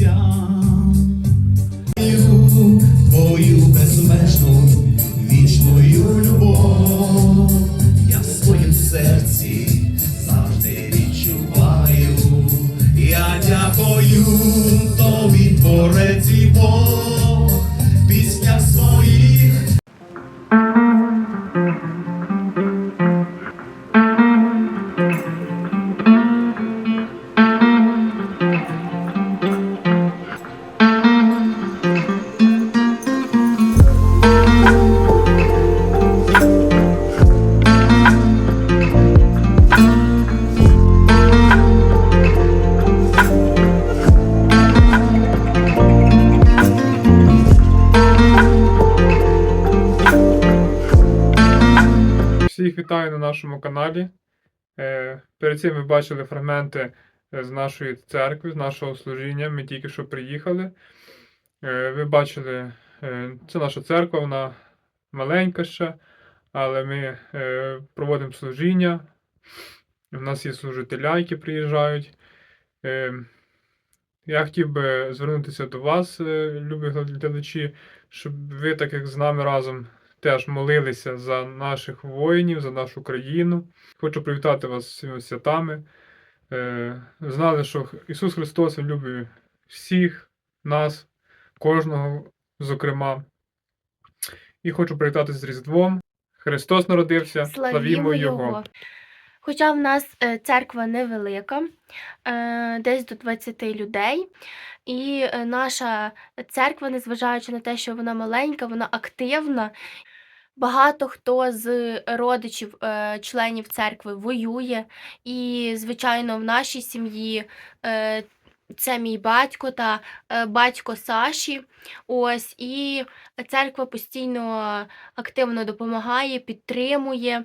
想 нашому каналі. Е, Перед цим ви бачили фрагменти е, з нашої церкви, з нашого служіння. Ми тільки що приїхали. Е, Ви бачили, це наша церква, вона маленька ще, але ми проводимо служіння. У нас є служителя, які приїжджають. Я хотів би звернутися до вас, любі глядачі, щоб ви, так як з нами разом, теж молилися за наших воїнів, за нашу країну. Хочу привітати вас з цими святами. Е, Знали, що Ісус Христос Він любить всіх нас, кожного, зокрема. І хочу привітати з Різдвом. Христос народився, славімо Його. Хоча в нас е, церква невелика, е, десь до 20 людей. І наша церква, незважаючи на те, що вона маленька, вона активна. Багато хто з родичів, е, членів церкви воює. І, звичайно, в нашій сім'ї е, це мій батько та е, батько Саші. Ось, і церква постійно активно допомагає, підтримує.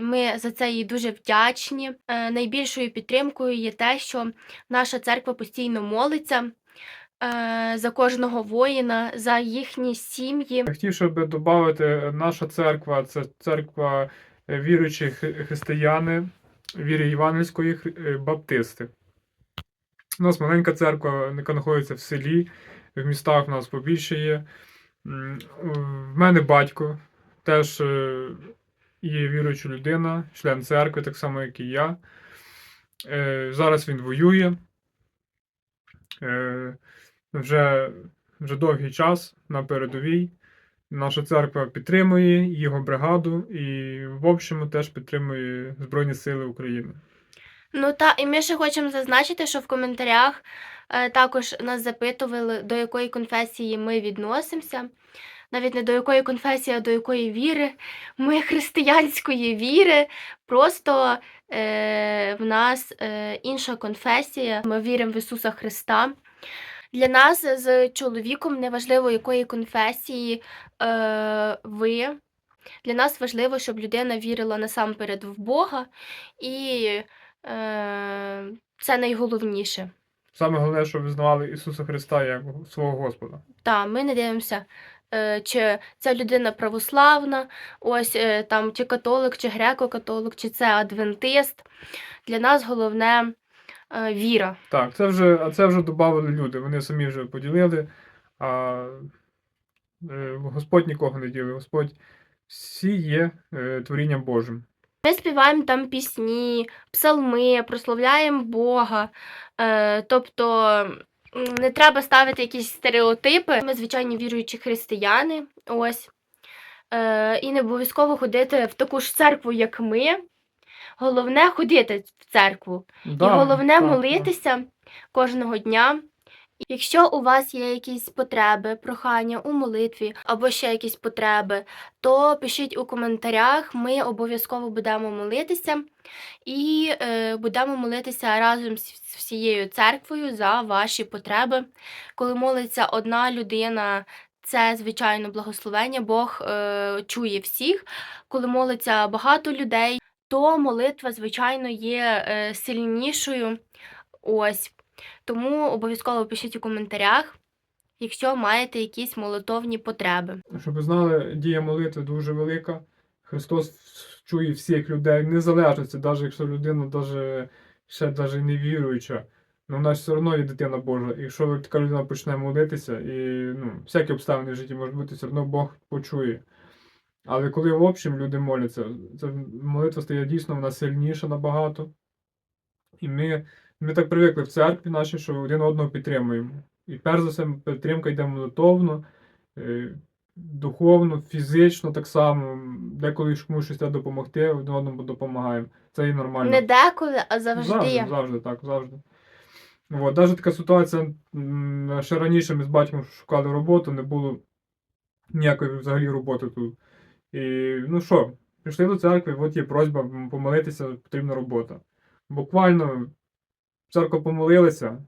Ми за це їй дуже вдячні. Найбільшою підтримкою є те, що наша церква постійно молиться за кожного воїна, за їхні сім'ї. Я Хотів, щоб додати, наша церква це церква е, віруючі хри- християни, віри Євангельської е, баптисти. У нас маленька церква, яка знаходиться в селі, в містах у нас побільше є. В мене батько теж е, є віруюча людина, член церкви, так само, як і я. Е, Зараз він воює. Вже, вже довгий час на передовій. Наша церква підтримує його бригаду і, в общому, теж підтримує Збройні Сили України. Ну та і ми ще хочемо зазначити, що в коментарях е, також нас запитували, до якої конфесії ми відносимося. Навіть не до якої конфесії, а до якої віри. Ми християнської віри. Просто е, в нас е, інша конфесія. Ми віримо в Ісуса Христа. Для нас з чоловіком неважливо, якої конфесії е, ви. Для нас важливо, щоб людина вірила насамперед в Бога, і е, це найголовніше. Саме головне, щоб визнавали Ісуса Христа як свого Господа. Та, ми не дивимося, е, чи ця людина православна, ось е, там, чи католик, чи греко-католик, чи це адвентист. Для нас головне віра. Так, це вже, а це вже додали люди. Вони самі вже поділили, а е, Господь нікого не ділив. Господь всі є е, творінням Божим. Ми співаємо там пісні, псалми, прославляємо Бога. Е, тобто не треба ставити якісь стереотипи. Ми звичайні віруючі християни. Ось. Е, і не обов'язково ходити в таку ж церкву, як ми. Головне ходити в церкву. Да, і головне так, молитися кожного дня. Якщо у вас є якісь потреби, прохання у молитві або ще якісь потреби, то пишіть у коментарях. Ми обов'язково будемо молитися і е, будемо молитися разом з всією церквою за ваші потреби. Коли молиться одна людина, це звичайно благословення. Бог е, чує всіх. Коли молиться багато людей, то молитва, звичайно, є е, сильнішою. Ось. Тому обов'язково пишіть у коментарях, якщо маєте якісь молитовні потреби. Щоб ви знали, дія молитви дуже велика. Христос чує всіх людей, незалежно навіть якщо людина даже, ще даже не віруюча, ну вона ж все одно є дитина Божа. І якщо така людина почне молитися, і ну, всякі обставини в житті можуть бути, все одно Бог почує. Але коли в общем люди моляться, ця молитва стає дійсно вона сильніша набагато. І ми, ми так привикли в церкві нашій, що один одного підтримуємо. І перш за все, підтримка йде молитовно, е, духовно, фізично так само. Деколи ж комусь щось допомогти, один одному допомагаємо. Це і нормально. Не деколи, а завжди. Завжди, завжди, так, завжди. От, навіть така ситуація, ще раніше ми з батьком шукали роботу, не було ніякої взагалі роботи тут. І ну що, пішли до церкви, от є просьба помолитися, потрібна робота. Буквально церква церкву помолилися,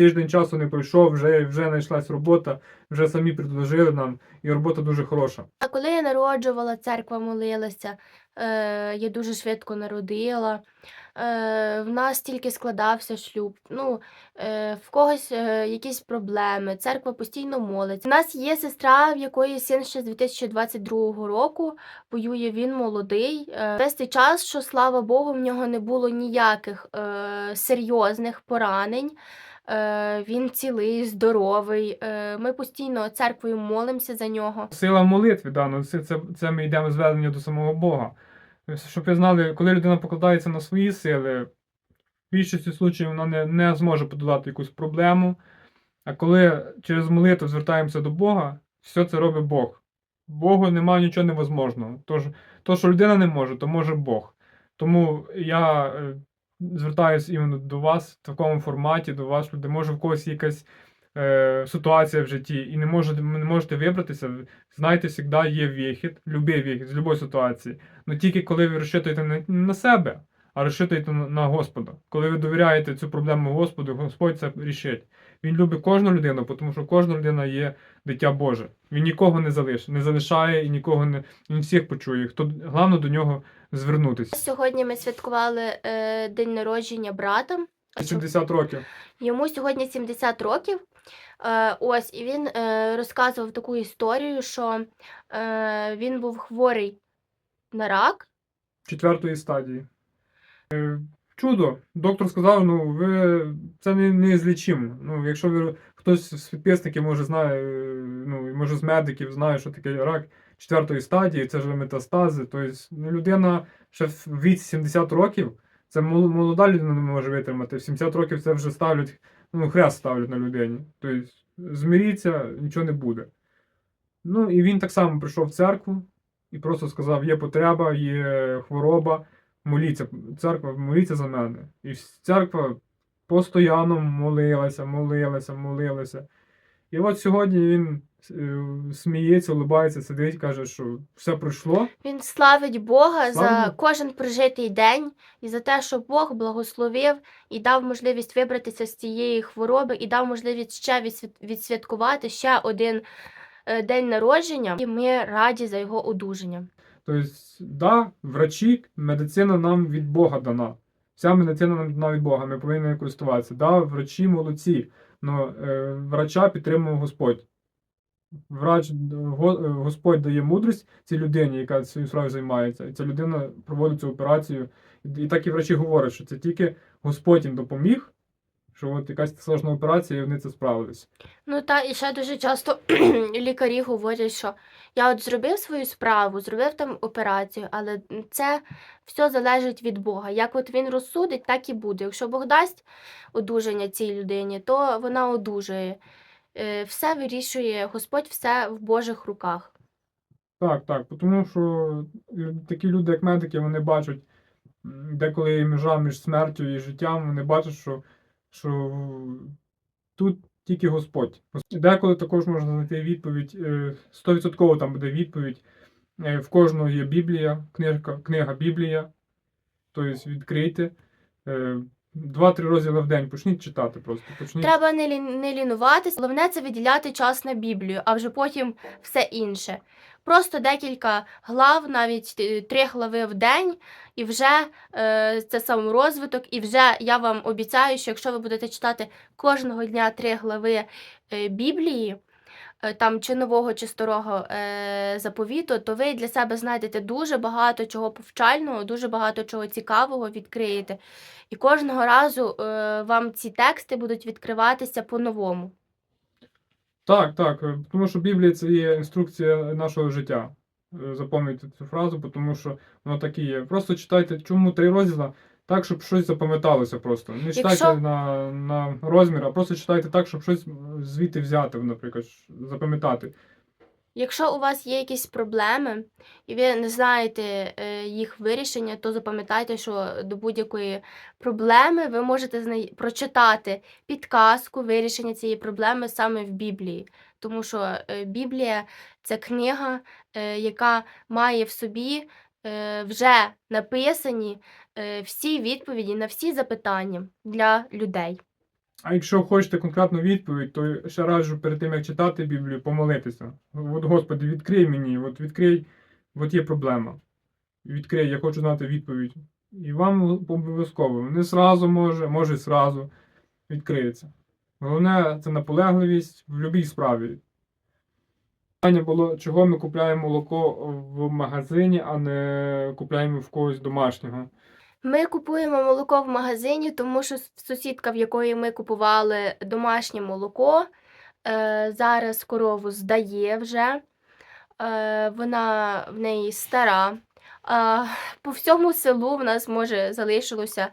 тиждень часу не пройшов, вже, вже знайшлась робота, вже самі предложили нам, і робота дуже хороша. А коли я народжувала, церква молилася, е, я дуже швидко народила. Е, в нас тільки складався шлюб. Ну, е, в когось е, якісь проблеми. Церква постійно молиться. У нас є сестра, в якої син ще з 2022 року воює. Він молодий. Е, весь цей час, що слава Богу, в нього не було ніяких е, серйозних поранень. Е, він цілий, здоровий. Е, ми постійно церквою молимося за нього. Сила молитви, да, ну, це, це, це ми йдемо звернення до самого Бога. Щоб ви знали, коли людина покладається на свої сили, в більшості случаїв вона не, не зможе подолати якусь проблему. А коли через молитву звертаємося до Бога, все це робить Бог. Богу немає нічого невозможного. Тож, то, що людина не може, то може Бог. Тому я е, звертаюся іменно до вас в такому форматі, до вас, люди. Може, в когось якась е, ситуація в житті і не можете, не можете вибратися, знайте, завжди є вихід, любий вихід з будь-якої ситуації. Ну тільки коли ви розчитуєте не на себе, а розчитуєте на, на Господа. Коли ви довіряєте цю проблему Господу, Господь це рішить. Він любить кожну людину, тому що кожна людина є дитя Боже. Він нікого не залишить, не залишає і нікого не він всіх почує. Хто головне до нього звернутися. Сьогодні ми святкували е, день народження брата. 70 років. Йому сьогодні 70 років. Е, ось, і він е, розказував таку історію, що е, він був хворий на рак. четвертої стадії. Е, Чудо. Доктор сказав, ну ви це не, не злічимо. Ну, якщо ви хтось з підписників може знає, е, ну може з медиків знає, що таке рак четвертої стадії, це ж метастази. Тобто ну, людина ще в віці 70 років, це молода людина не може витримати. В 70 років це вже ставлять, ну, хрест ставлять на людині. Тобто, зміріться, нічого не буде. Ну, і він так само прийшов в церкву і просто сказав: є потреба, є хвороба, моліться, церква, моліться за мене. І церква постійно молилася, молилася, молилася. І от сьогодні він е, сміється, улибається, сидить, каже, що все пройшло. Він славить Бога Слава за кожен прожитий день і за те, що Бог благословив і дав можливість вибратися з цієї хвороби, і дав можливість ще відсвяткувати ще один е, день народження. І ми раді за його одужання. Тобто, да, врачі, медицина нам від Бога дана. Вся медицина нам дана від Бога, ми повинні нею користуватися. Да, врачі молодці, але е, врача підтримує Господь. Врач, е, Господь дає мудрість цій людині, яка цією справою займається. І ця людина проводить цю операцію. І, так і врачі говорять, що це тільки Господь їм допоміг, що от якась сложна операція, і вони це справились. Ну та і ще дуже часто лікарі говорять, що я от зробив свою справу, зробив там операцію, але це все залежить від Бога. Як от він розсудить, так і буде. Якщо Бог дасть одужання цій людині, то вона одужує. Е, Все вирішує Господь, все в Божих руках. Так, так. Тому що такі люди, як медики, вони бачать, деколи межа між смертю і життям, вони бачать, що, що тут тільки Господь. Деколи також можна знайти відповідь, е, 100% там буде відповідь. Е, В кожного є Біблія, книжка, книга Біблія. Тобто відкрийте. Два-три розділи в день почніть читати просто. Почніть. Треба не, лі- не лінуватись, головне це виділяти час на Біблію, а вже потім все інше. Просто декілька глав, навіть е, три глави в день, і вже е, це саморозвиток, і вже я вам обіцяю, що якщо ви будете читати кожного дня три глави е, Біблії, там чи нового, чи старого е, заповіту, то ви для себе знайдете дуже багато чого повчального, дуже багато чого цікавого відкриєте. І кожного разу е, вам ці тексти будуть відкриватися по-новому. Так, так. е, Тому що Біблія це є інструкція нашого життя. Е, Запам'ятайте цю фразу, тому що воно так і є. Просто читайте, чому три розділа, так, щоб щось запам'яталося просто. Не читайте Якщо- на, на розмір, а просто читайте так, щоб щось звідти взяти, наприклад, запам'ятати. Якщо у вас є якісь проблеми і ви не знаєте е, їх вирішення, то запам'ятайте, що до будь-якої проблеми ви можете знай... прочитати підказку вирішення цієї проблеми саме в Біблії. Тому що е, Біблія це книга, е, яка має в собі вже написані е, всі відповіді на всі запитання для людей. А якщо хочете конкретну відповідь, то ще раджу перед тим, як читати Біблію, помолитися. От, Господи, відкрий мені, от відкрий, от є проблема. Відкрий, я хочу знати відповідь. І вам обов'язково. Не зразу може, може зразу відкриється. Головне це наполегливість в будь-якій справі. Питання було, чого ми купляємо молоко в магазині, а не купляємо в когось домашнього. Ми купуємо молоко в магазині, тому що сусідка, в якої ми купували домашнє молоко, е, зараз корову здає вже. Е, вона в неї стара. По всьому селу в нас може залишилося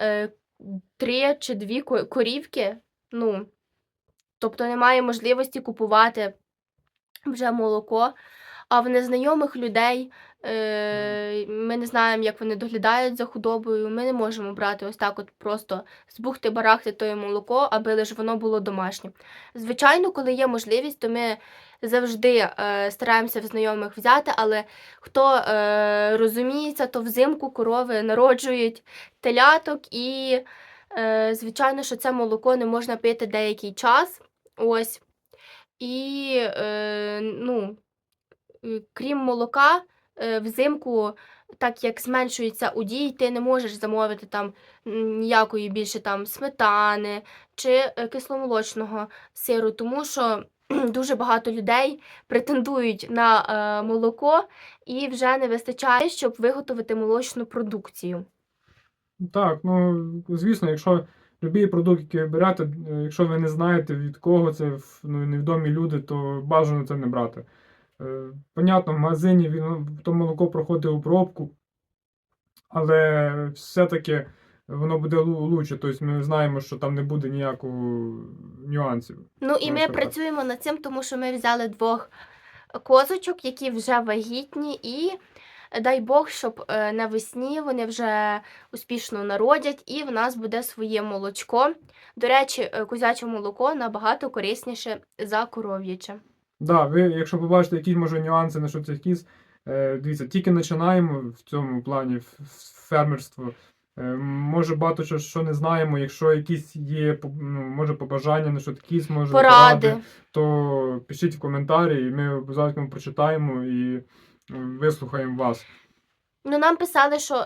е, три чи дві корівки. Ну, тобто немає можливості купувати вже молоко. А в незнайомих людей е, ми не знаємо, як вони доглядають за худобою. Ми не можемо брати ось так, от просто з бухти барахти тоє молоко, аби лише воно було домашнє. Звичайно, коли є можливість, то ми завжди е, стараємося в знайомих взяти, але хто е, розуміється, то взимку корови народжують теляток, і е, звичайно, що це молоко не можна пити деякий час. Ось. І е, ну, е, крім молока, е, взимку, так як зменшується удій, ти не можеш замовити там ніякої більше там сметани чи е, кисломолочного сиру, тому що дуже багато людей претендують на е, молоко і вже не вистачає, щоб виготовити молочну продукцію. Так, ну звісно, якщо будь-який продукт, який ви е, якщо ви не знаєте від кого це ну, невідомі люди, то бажано це не брати. Е, Понятно, в магазині він то молоко проходить обробку, але все-таки воно буде лу- лучше. Тобто ми знаємо, що там не буде ніякого нюансів. Ну і ми працюємо над цим, тому що ми взяли двох козочок, які вже вагітні, і дай Бог, щоб е, навесні вони вже успішно народять, і в нас буде своє молочко. До речі, е, козяче молоко набагато корисніше за коров'яче. Да, ви, якщо побачите якісь може нюанси на що цих кіз, е, дивіться, тільки починаємо в цьому плані фермерство. Може багато що, що не знаємо. Якщо якісь є ну, може побажання на що кіз, може Поради. то пишіть в коментарі, і ми обов'язково прочитаємо і вислухаємо вас. Ну, нам писали, що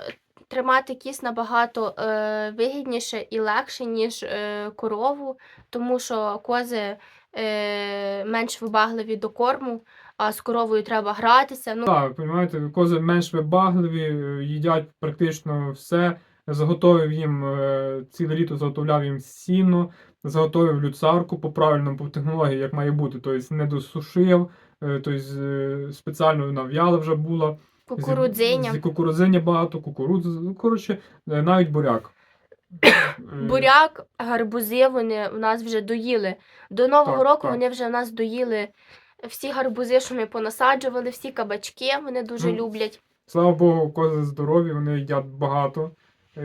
тримати кіс набагато е, вигідніше і легше, ніж е, корову, тому що кози е, менш вибагливі до корму, а з коровою треба гратися. Ну, Так, розумієте, кози менш вибагливі, е, їдять практично все. Заготовив їм е, ціле літо заготовляв їм сіно, заготовив люцарку по правильному по технології, як має бути. Тобто не досушив, тобто спеціально вона в'яла вже була. Кукурудзиня. З кукурудзиня багато, кукурудзи, ну, коротше, е, навіть буряк. Буряк, гарбузи вони в нас вже доїли. До Нового Так, року так. вони вже в нас доїли всі гарбузи, що ми понасаджували, всі кабачки вони дуже Ну, люблять. Слава Богу, кози здорові, вони їдять багато.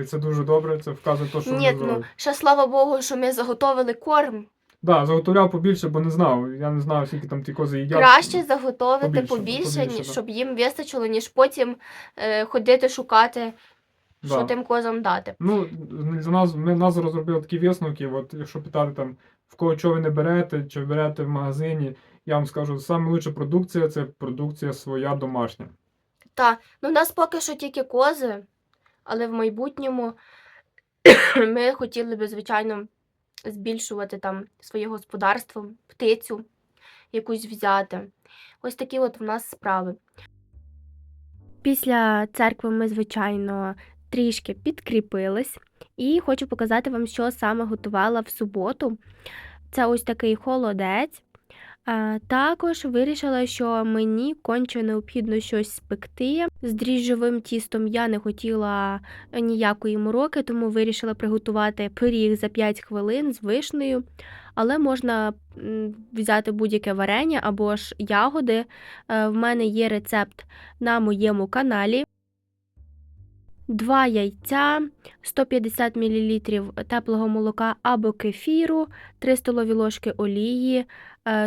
Це дуже добре, це вказує те, що Ні, вони ну ще слава Богу, що ми заготовили корм. Да, заготовляв побільше, бо не знав. Я не знаю, скільки там ті кози їдять. Краще заготовити побільше, побільше, побільше, ніж да. щоб їм вистачило, ніж потім е, ходити шукати, що тим козам дати. Ну, за нас, ми нас розробили такі висновки. От якщо питати там, в кого чого ви не берете, чи берете в магазині, я вам скажу, лучша продукція це продукція своя домашня. Та, ну в нас поки що тільки кози, але в майбутньому ми хотіли би, звичайно, збільшувати там своє господарство, птицю, якусь взяти. Ось такі от в нас справи. Після церкви ми, звичайно, трішки підкріпились, і хочу показати вам, що саме готувала в суботу. Це ось такий холодець. Також вирішила, що мені конче необхідно щось спекти. З дріжджовим тістом я не хотіла ніякої мороки, тому вирішила приготувати пиріг за 5 хвилин з вишнею. Але можна взяти будь-яке варення або ж ягоди. Е, В мене є рецепт на моєму каналі. 2 яйця, 150 мл теплого молока або кефіру, 3 столові ложки олії, е,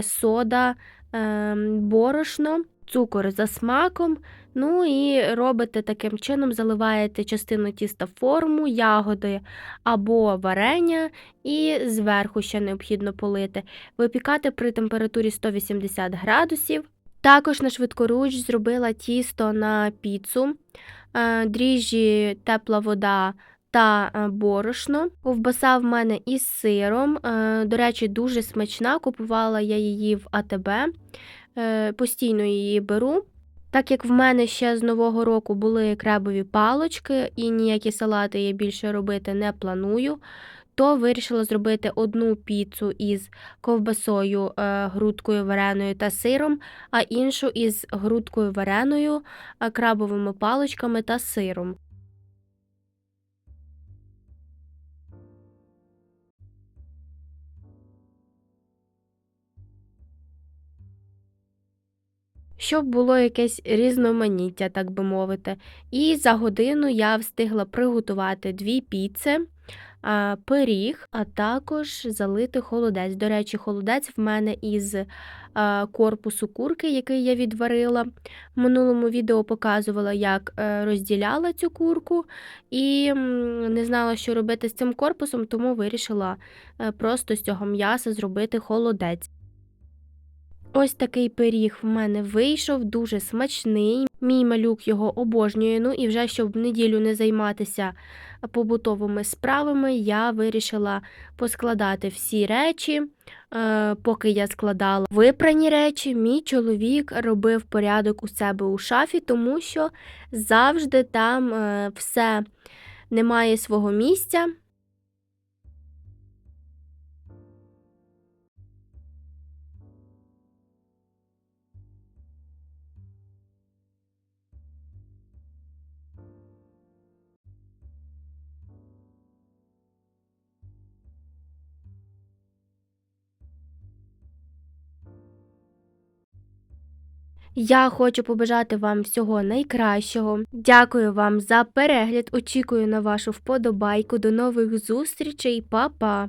сода, е, борошно, цукор за смаком. Ну і робите таким чином, заливаєте частину тіста в форму, ягоди або варення, і зверху ще необхідно полити. Випікати при температурі 180 градусів. Також на швидкоруч зробила тісто на піцу, е, дріжджі, тепла вода та е, борошно. Ковбаса в мене із сиром. е, До речі, дуже смачна. Купувала я її в АТБ. е, Постійно її беру. Так як в мене ще з нового року були крабові палочки і ніякі салати я більше робити не планую, то вирішила зробити одну піцу із ковбасою, грудкою вареною та сиром, а іншу із грудкою вареною, крабовими паличками та сиром. Щоб було якесь різноманіття, так би мовити. І за годину я встигла приготувати дві піци, пиріг, а також залити холодець. До речі, холодець в мене із корпусу курки, який я відварила. В минулому відео показувала, як е, розділяла цю курку, і не знала, що робити з цим корпусом, тому вирішила е, просто з цього м'яса зробити холодець. Ось такий пиріг в мене вийшов, дуже смачний. Мій малюк його обожнює. Ну і вже щоб в неділю не займатися побутовими справами, я вирішила поскладати всі речі. Е, Поки я складала випрані речі, мій чоловік робив порядок у себе у шафі, тому що завжди там е, все немає свого місця. Я хочу побажати вам всього найкращого. Дякую вам за перегляд. Очікую на вашу вподобайку. До нових зустрічей, Па-па!